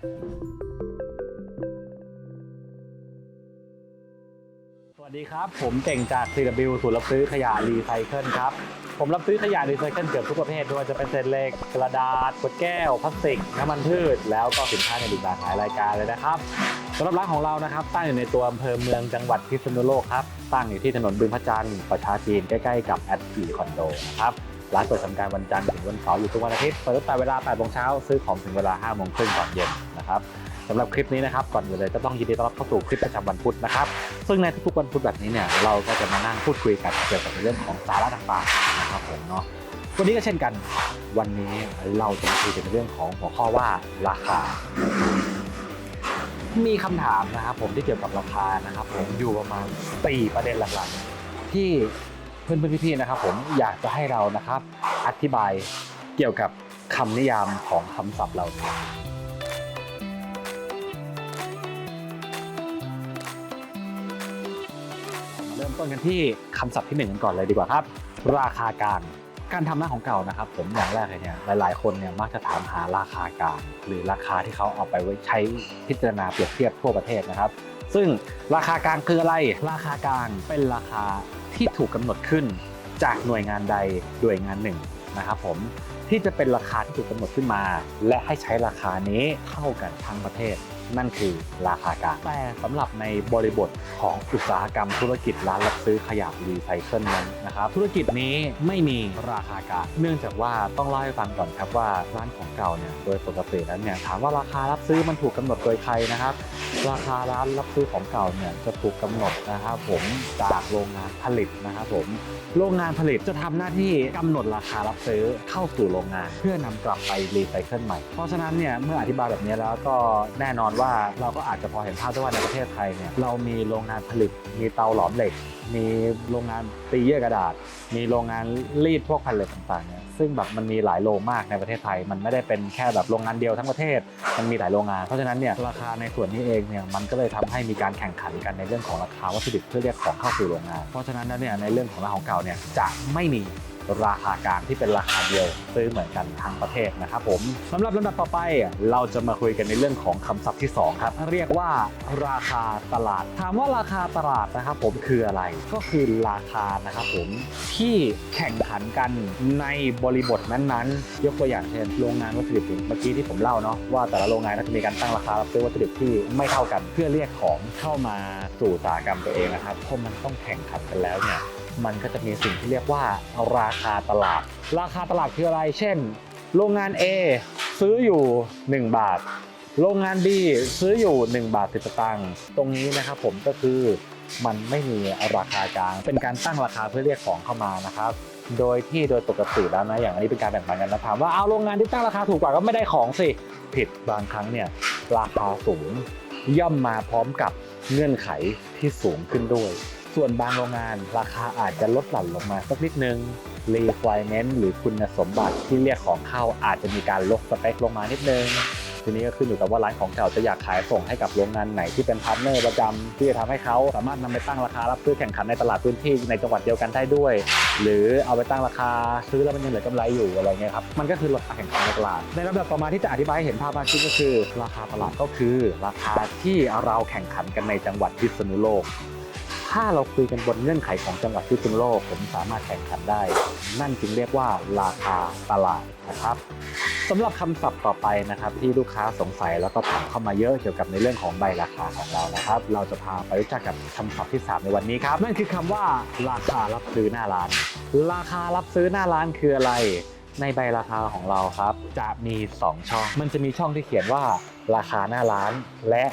สวัสดีครับ ผมเก่งจาก CW ศูนย์รับซื้อขยะรีไซเคิลครับ ผมรับซื้อขยะรีไซเคิลเกือบทุกประเภทไม่ว่าจะเป็นเศษเหล็กกระดาษขวดแก้วพลาสติก น้ำมันพืช แล้วก็สินค้าในอีกหลากหลายรายการเลยนะครับสำหรับร้านของเรานะครับตั้งอยู่ในตัวอำเภอเมืองจังหวัดพิษณุโลกครับตั้งอยู่ที่ถนนบึงพระจันทร์ประชาจีนใกล้ๆกับแอดกีคอนโดนะครับ ร้านเปิดทำการวันจันทร์ถึงวันเสาร์อยู่ทุกวันอาทิตย์เปิดตั้งแต่เวลา8โมงเช้าซื้อของถึงเวลา5โมงครึ่งตอนเย็นนะครับสำหรับคลิปนี้นะครับก่อนอื่นเลยจะต้องยินดีต้อนรับเข้าสู่คลิปประจำวันพุธนะครับซึ่งในทุกๆวันพุธแบบนี้เนี่ยเราก็จะมานั่งพูดคุยกันเกี่ยวกับเรื่องของสาระต่างๆนะครับผมเนาะวันนี้ก็เช่นกันวันนี้เราจะมาคุยกันเรื่องของหัวข้อว่าราคา มีคำถามนะครับผมที่เกี่ยวกับราคานะครับผมอยู่ประมาณ4ประเด็นหลักๆที่ เพื่อนๆพี่ๆนะครับ ผมอยากจะให้เรานะครับ อธิบายเกี่ยวกับคำนิยามของคำศัพท์เรามาเริ่มต้นกันที่คำศัพท์ที่หนึ่งกันก่อนเลยดีกว่าครับ ราคากลางการทำหน้าของเก่านะครับ ผมอย่างแรกเลยเนี่ยหลาย ๆ คนเนี่ยมักจะถามหาราคากลางหรือราคาที่เขาเอาไปไว้ใช้พิจารณาเปรียบเทียบทั่วประเทศนะครับ ซึ่งราคากลางคืออะไร ราคากลางเป็นราคา ที่ถูกกำหนดขึ้นจากหน่วยงานใดหน่วยงานหนึ่งนะครับผมที่จะเป็นราคาที่ถูกกำหนดขึ้นมา และให้ใช้ราคานี้เท่ากันทั้งประเทศ นั่นคือราคากลางแต่สำหรับในบริบทของอุตสาหกรรมธุรกิจร้านรับซื้อขยะรีไซเคิลนั้นนะครับธุรกิจนี้ไม่มีราคากลางเนื่องจากว่าต้องเล่าให้ฟังก่อนครับว่าร้านของเก่าเนี่ยโดยปกติแล้วเนี่ยถามว่าราคารับซื้อมันถูกกำหนดโดยใครนะครับ ราคาร้านรับซื้อของเก่าเนี่ยจะถูกกำหนดนะครับผมจากโรงงานผลิตนะครับผมโรงงานผลิตจะทำหน้าที่กำหนดราคารับซื้อเข้าสู่โรงงาน เพื่อนำกลับไปรีไซเคิลใหม่เพราะฉะนั้นเนี่ยเมื่ออธิบายแบบนี้แล้วก็แน่นอนว่าเราก็อาจจะพอเห็นภาพได้ว่าในประเทศไทยเนี่ยเรามีโรงงานผลิต มีเตาหลอมเหล็ก มีโรงงานตีเยื่อกระดาษ มีโรงงานรีดพวกแผ่นเหล็กต่างๆเนี่ยซึ่งแบบมันมีหลายโรงมากในประเทศไทย มันไม่ได้เป็นแค่แบบโรงงานเดียวทั้งประเทศ มันมีหลายโรงงาน เพราะฉะนั้นเนี่ยราคาในส่วนนี้เองเนี่ยมันก็เลยทำให้มีการแข่งขันกันในเรื่องของราคาวัตถุดิบเพื่อเรียกของเข้าสู่โรงงาน เพราะฉะนั้นเนี่ยในเรื่องของร้าของเก่าเนี่ยจะไม่มี ราคากลางที่เป็นราคาเดียว ซื้อเหมือนกันทั้งประเทศนะครับผมสำหรับลำดับต่อไปเราจะมาคุยกันในเรื่องของคำศัพท์ที่สองครับ เรียกว่าราคาตลาด ถามว่าราคาตลาดนะครับผมคืออะไรก็คือราคานะครับผมที่แข่งขันกันในบริบทนั้นๆ ยกตัวอย่างเช่นโรงงานวัตถุดิบเมื่อกี้ที่ผมเล่าเนาะว่าแต่ละโรงงานก็จะมีการตั้งราคารับซื้อวัตถุดิบที่ไม่เท่ากัน เพื่อเรียกของเข้ามาสู่อุตสาหกรรมตัวเองนะครับเพราะมันต้องแข่งขันกันแล้วเนี่ย มันก็จะมีสิ่งที่เรียกว่าราคาตลาด ราคาตลาดคืออะไร เช่น โรงงาน A ซื้ออยู่ 1 บาท โรงงาน B ซื้ออยู่ 1 บาท10สตางค์ตรงนี้นะครับผมก็คือมันไม่มีราคากลาง เป็นการตั้งราคาเพื่อเรียกของเข้ามานะครับ โดยที่โดยปกติแล้วนะ อย่างอันนี้เป็นการแบ่งปันกันนะถามว่าเอาโรงงานที่ตั้งราคาถูกกว่าก็ไม่ได้ของสิ ผิดบางครั้งเนี่ยราคาสูงย่อมมาพร้อมกับเงื่อนไขที่สูงขึ้นด้วย ส่วนบางโรงงานราคาอาจจะลดหลั่นลงมาสักนิดนึง requirement หรือคุณสมบัติที่เรียกของเข้าอาจจะมีการลดสเปคลงมานิดนึง ทีนี้ก็ขึ้นอยู่กับว่าร้านของเก่าจะอยากขายส่งให้กับโรงงานไหนที่เป็นพาร์ทเนอร์ประจำที่จะทำให้เขาสามารถนำไปตั้งราคารับซื้อแข่งขันในตลาดพื้นที่ในจังหวัดเดียวกันได้ด้วย หรือเอาไปตั้งราคาซื้อแล้วมันยังเหลือกำไรอยู่อะไรเงี้ยครับมันก็คือราคาแข่งขันในตลาด ในลำดับต่อมาที่จะอธิบายให้เห็นภาพมากขึ้นก็คือ ราคาตลาดก็คือ ราคาที่เราแข่งขันกันในจังหวัดพิษณุโลก ถ้าเราคุยกันบนเงื่อนไขของจังหวัดพิษณุโลกผมสามารถแข่งขันได้ นั่นจึงเรียกว่าราคาตลาดนะครับสำหรับคำศัพท์ต่อไปนะครับที่ลูกค้าสงสัยแล้วก็ถามเข้ามาเยอะเกี่ยวกับในเรื่องของใบราคาของเรานะครับ เราจะพาไปรู้จักกับคำศัพท์ที่ 3 ในวันนี้ครับนั่นคือคำว่า ราคารับซื้อหน้าร้าน ราคารับซื้อหน้าร้านคืออะไร ในใบราคาของเราครับ จะมี 2 ช่อง มันจะมีช่องที่เขียนว่าราคาหน้าร้าน และ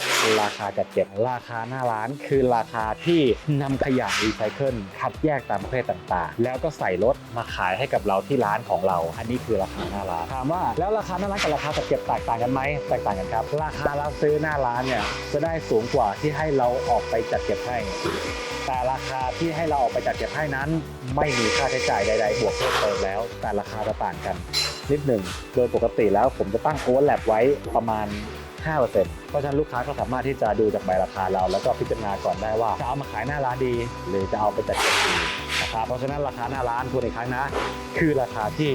ราคาจัดเก็บ ราคาหน้าร้าน คือราคาที่นำขยะรีไซเคิลคัดแยกตามประเภทต่างๆ แล้วก็ใส่รถมาขายให้กับเราที่ร้านของเรา อันนี้คือราคาหน้าร้าน ถามว่าแล้วราคาหน้าร้านกับราคาจัดเก็บแตกต่างกันไหมแตกต่างกันครับ ราคารับซื้อหน้าร้านเนี่ยจะได้สูงกว่าที่ให้เราออกไปจัดเก็บให้ แต่ราคาที่ให้เราออกไปจัดเก็บให้นั้น ไม่มีค่าใช้จ่ายใดๆ บวกเพิ่มเติมแล้ว แต่ราคาจะต่างกัน นิดหนึ่ง โดยปกติแล้วผมจะตั้งโอเวอร์แลปไว้ประมาณ 5%เพราะฉะนั้นลูกค้าก็สามารถที่จะดูจากใบราคาเรา แล้วก็พิจารณาก่อนได้ว่าจะเอามาขายหน้าร้านดี หรือจะเอาไปจัดเก็บดี นะครับเพราะฉะนั้นราคาหน้าร้านทวนอีกครั้งนะ คือราคาที่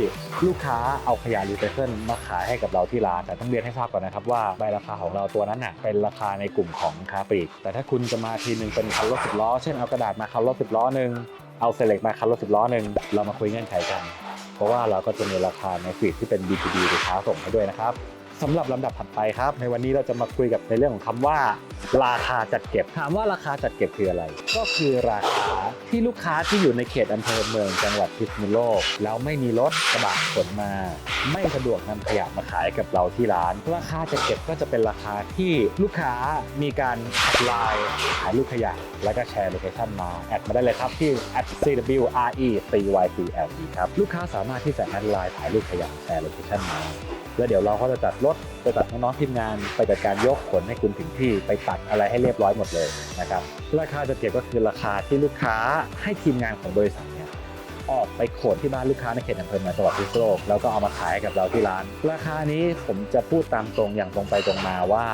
ลูกค้าเอาขยะรีไซเคิลมาขายให้กับเราที่ร้าน แต่ต้องเรียนให้ทราบก่อนนะครับว่าใบราคาของเราตัวนั้นน่ะเป็นราคาในกลุ่มของคาปลีกแต่ถ้าคุณจะมาทีนึงเป็นคันรถสิบล้อเช่นเอากระดาษมาคันรถสิบล้อหนึ่งเอาเซเล็กมาคันรถสิบล้อหนึ่งเรามาคุยเงื่อนไขกัน เพราะว่าเราก็จะมีราคาในฟีดที่เป็น B2B หรือค้าส่งให้ด้วยนะครับ สำหรับลำดับถัดไปครับ ในวันนี้เราจะมาคุยกับในเรื่องของคำว่า ราคาจัดเก็บ ถามว่าราคาจัดเก็บคืออะไร ก็คือราคาที่ลูกค้าที่อยู่ในเขตอำเภอเมืองจังหวัดพิษณุโลก แล้วไม่มีรถกระบะขนมา ไม่สะดวกนำขยะมาขายกับเราที่ร้าน ราคาจัดเก็บก็จะเป็นราคาที่ลูกค้ามีการแอดไลน์ขายลูกขยะ แล้วก็แชร์โลเคชั่นมาแอดมาได้เลยครับที่ @cwrecycle ครับลูกค้าสามารถที่จะแอดไลน์ขายลูกขยะแชร์โลเคชั่นมา แล้วเดี๋ยวเราก็จะจัดรถจะจัดน้องๆทีมงานไปจัดการยกขนให้คุณถึงที่ไปตัดอะไรให้เรียบร้อยหมดเลยนะครับราคาจัดเก็บก็คือราคาที่ลูกค้าให้ทีมงานของบริษัทเนี่ยออกไปขนที่บ้านลูกค้าในเขตอำเภอเมืองจังหวัดพิษณุโลกแล้วก็เอามาขายกับเราที่ร้าน ราคานี้ผมจะพูดตามตรงอย่างตรงไปตรงมาว่า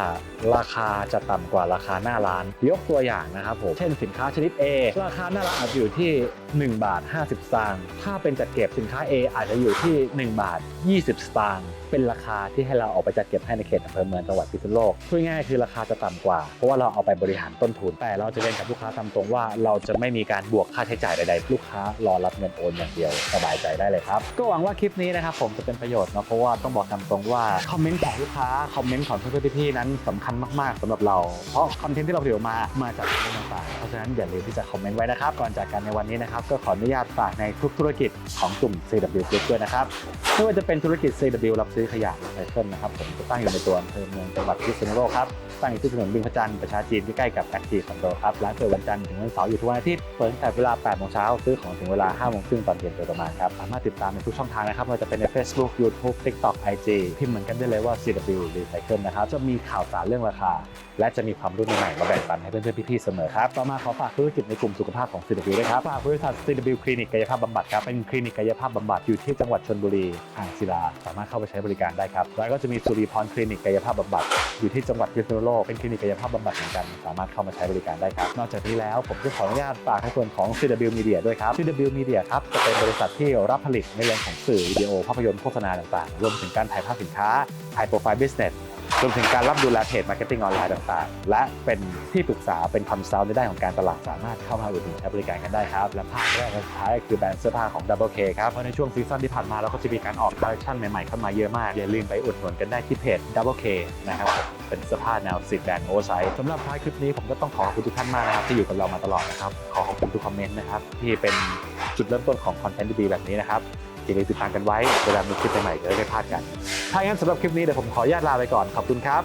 ราคาจะต่ำกว่าราคาหน้าร้าน ยกตัวอย่างนะครับผมเช่นสินค้าชนิด A ราคาหน้าร้านอาจจะอยู่ที่1 บาท 50 สตางค์ ถ้าเป็นจัดเก็บสินค้า A อาจจะอยู่ที่ 1 บาท 20 สตางค์ เป็นราคาที่ให้เราออกไปจัดเก็บให้ในเขตอำเภอเมืองจังหวัดพิษณุโลกพูดง่ายคือราคาจะต่ำกว่า เพราะว่าเราเอาไปบริหารต้นทุน แต่เราจะเรียนกับลูกค้าตามตรงว่าเราจะไม่มีการบวกค่าใช้จ่ายใดๆ ลูกค้ารอรับเงินโอนอย่างเดียวสบายใจได้เลยครับ ก็หวังว่าคลิปนี้นะครับผมจะเป็นประโยชน์นะเพราะว่าต้องบอกตามตรงว่าคอมเมนต์ของลูกค้าคอมเมนต์ของเพื่อนๆพี่ๆนั้นสำคัญมากๆสำหรับเรา เพราะคอนเทนต์ที่เราผลิตออกมามาจากเรื่องต่างๆเพราะฉะนั้นอย่าลืมที่จะคอมเมนต์ไว้นะครับก่อนจากกันในวันนี้นะครับก็ขออนุญาตฝากในทุกธุรกิจของกลุ่ม CW Group ด้วยนะครับไม่ว่าจะเป็นธุรกิจ CW รับซื้อขยะรีไซเคิลนะครับผมจะตั้งอยู่ในตัวอำเภอเมืองจังหวัดพิษณุโลกครับ ตั้งอยู่ที่ถนนบึงพจันทร์ประชาจีนใกล้กับแอคทีคอนโดครับร้านเปิดวันจันทร์ถึงวันเสาร์อยู่ทุกวันอาทิตย์เปิดตั้งแต่เวลา8โมงเช้าซื้อของถึงเวลา5โมงครึ่งตอนเย็นโดยประมาณครับสามารถติดตามในทุกช่องทางนะครับไม่ว่าจะเป็นใน Facebook YouTube TikTok IG พิมพ์เหมือนกันได้เลยว่า CW Recycle นะครับจะมีข่าวสารเรื่องราคา และจะมีความรู้ใหม่ๆมาแบ่งปันให้เพื่อนๆพี่ๆเสมอครับต่อมาขอฝากธุรกิจในกลุ่มสุขภาพของ CW ด้วยครับฝากบริษัท CW คลินิกกายภาพบำบัดครับเป็นคลินิกกายภาพบำบัดอยู่ที่จังหวัดชลบุรีอ่างศิลาสามารถเข้าไปใช้บริการได้ครับแล้วก็จะมีสุริพรคลินิกกายภาพบำบัดอยู่ที่จังหวัดพิษณุโลก เป็นคลินิกกายภาพบำบัดเหมือนกัน สามารถเข้ามาใช้บริการได้ครับ นอกจากนี้แล้วผมจะขออนุญาตฝากในส่วนของ CW Media ด้วยครับ CW Media ครับจะเป็นบริษัทที่รับผลิตในเรื่องของสื่อวิดีโอภาพยนตร์โฆษณาต่างๆ รวมถึงการถ่ายภาพสินค้าถ่ายโปรไฟล์ business รวมถึงการรับดูแลเพจมาร์เก็ตติ้งออนไลน์ต่างๆ และเป็นที่ปรึกษาเป็นคอนซัลท์ในด้านของการตลาดสามารถเข้ามาอุดหนุนใช้บริการกันได้ครับ และภาคแรกและสุดท้ายคือแบรนด์เสื้อผ้าของ Double K ครับเพราะในช่วงซีซั่นที่ผ่านมาเราก็จะมีการออกคอลเลคชันใหม่ๆเข้ามาเยอะมาก อย่าลืมไปอุดหนุนกันได้ที่เพจ Double K นะครับเป็นเสื้อผ้าแนวสิทธิ์แบรนด์โอเวอร์ไซส์สำหรับท้ายคลิปนี้ผมก็ต้องขอขอบคุณทุกท่านมากนะครับที่อยู่กับเรามาตลอดนะครับขอขอบคุณทุกคอมเมนต์นะครับที่เป็นจุดเริ่มต้นของคอนเทนต์ดีๆแบบนี้นะครับ อย่าลืมติดตามกันไว้เวลามีคลิปใหม่ๆจะได้ไม่พลาดกัน ถ้างั้นสำหรับคลิปนี้เดี๋ยวผมขออนุญาตลาไปก่อนขอบคุณครับ